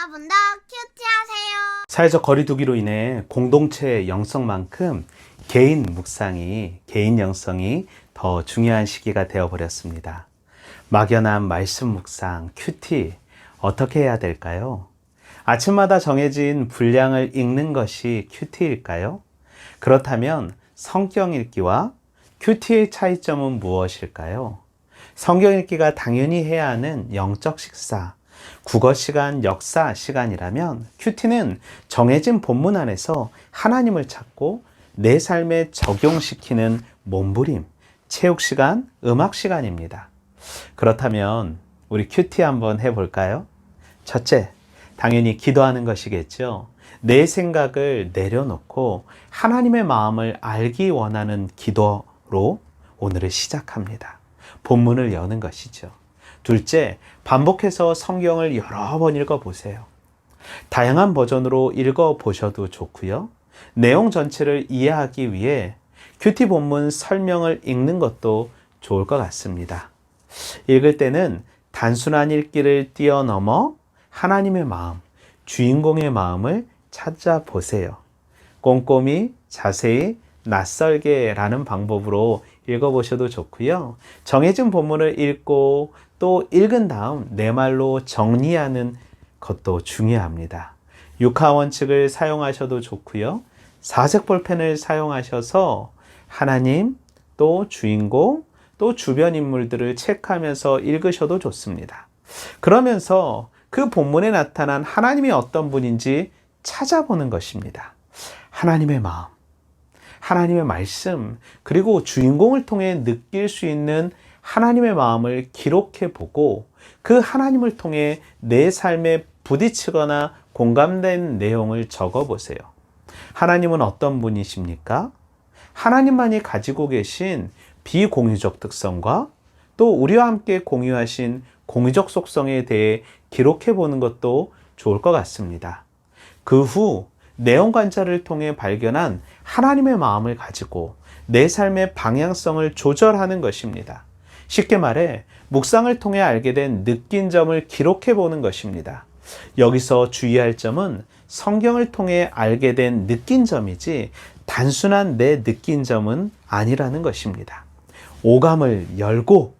여러분도 큐티하세요. 사회적 거리두기로 인해 공동체 영성만큼 개인 묵상이, 개인 영성이 더 중요한 시기가 되어버렸습니다. 막연한 말씀 묵상, 큐티, 어떻게 해야 될까요? 아침마다 정해진 분량을 읽는 것이 큐티일까요? 그렇다면 성경 읽기와 큐티의 차이점은 무엇일까요? 성경 읽기가 당연히 해야 하는 영적 식사, 국어 시간, 역사 시간이라면 큐티는 정해진 본문 안에서 하나님을 찾고 내 삶에 적용시키는 몸부림, 체육 시간, 음악 시간입니다. 그렇다면 우리 큐티 한번 해볼까요? 첫째, 당연히 기도하는 것이겠죠. 내 생각을 내려놓고 하나님의 마음을 알기 원하는 기도로 오늘을 시작합니다. 본문을 여는 것이죠. 둘째, 반복해서 성경을 여러 번 읽어보세요. 다양한 버전으로 읽어보셔도 좋고요. 내용 전체를 이해하기 위해 큐티 본문 설명을 읽는 것도 좋을 것 같습니다. 읽을 때는 단순한 읽기를 뛰어넘어 하나님의 마음, 주인공의 마음을 찾아보세요. 꼼꼼히, 자세히, 낯설게 라는 방법으로 읽어보셔도 좋고요. 정해진 본문을 읽고 또 읽은 다음 내 말로 정리하는 것도 중요합니다. 육하 원칙을 사용하셔도 좋고요. 사색 볼펜을 사용하셔서 하나님, 또 주인공, 또 주변 인물들을 체크하면서 읽으셔도 좋습니다. 그러면서 그 본문에 나타난 하나님이 어떤 분인지 찾아보는 것입니다. 하나님의 마음, 하나님의 말씀, 그리고 주인공을 통해 느낄 수 있는 하나님의 마음을 기록해 보고 그 하나님을 통해 내 삶에 부딪히거나 공감된 내용을 적어 보세요. 하나님은 어떤 분이십니까? 하나님만이 가지고 계신 비공유적 특성과 또 우리와 함께 공유하신 공유적 속성에 대해 기록해 보는 것도 좋을 것 같습니다. 그 후 내용 관찰을 통해 발견한 하나님의 마음을 가지고 내 삶의 방향성을 조절하는 것입니다. 쉽게 말해 묵상을 통해 알게 된 느낀 점을 기록해 보는 것입니다. 여기서 주의할 점은 성경을 통해 알게 된 느낀 점이지 단순한 내 느낀 점은 아니라는 것입니다. 오감을 열고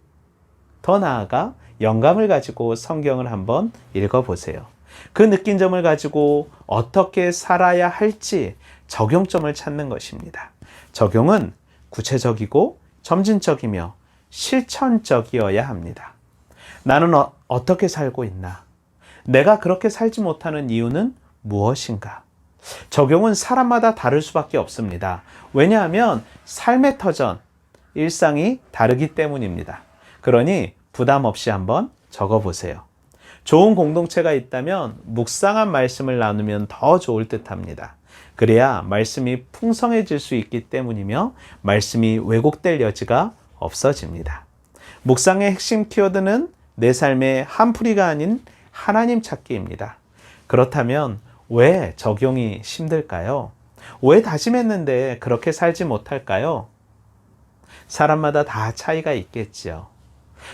더 나아가 영감을 가지고 성경을 한번 읽어보세요. 그 느낀 점을 가지고 어떻게 살아야 할지 적용점을 찾는 것입니다. 적용은 구체적이고 점진적이며 실천적이어야 합니다. 나는 어, 어떻게 살고 있나? 내가 그렇게 살지 못하는 이유는 무엇인가? 적용은 사람마다 다를 수밖에 없습니다. 왜냐하면 삶의 터전, 일상이 다르기 때문입니다. 그러니 부담 없이 한번 적어 보세요. 좋은 공동체가 있다면 묵상한 말씀을 나누면 더 좋을 듯 합니다. 그래야 말씀이 풍성해질 수 있기 때문이며 말씀이 왜곡될 여지가 없어집니다. 묵상의 핵심 키워드는 내 삶의 한풀이가 아닌 하나님 찾기입니다. 그렇다면 왜 적용이 힘들까요? 왜 다짐했는데 그렇게 살지 못할까요? 사람마다 다 차이가 있겠지요.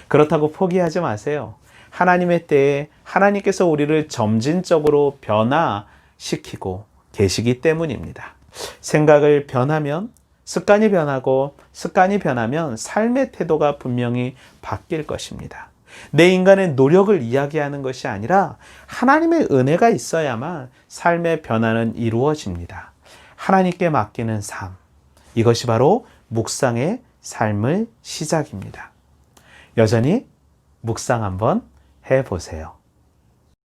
그렇다고 포기하지 마세요. 하나님의 때에 하나님께서 우리를 점진적으로 변화시키고 계시기 때문입니다. 생각을 변하면 습관이 변하고 습관이 변하면 삶의 태도가 분명히 바뀔 것입니다. 내 인간의 노력을 이야기하는 것이 아니라 하나님의 은혜가 있어야만 삶의 변화는 이루어집니다. 하나님께 맡기는 삶. 이것이 바로 묵상의 삶의 시작입니다. 여전히 묵상 한번 해 보세요.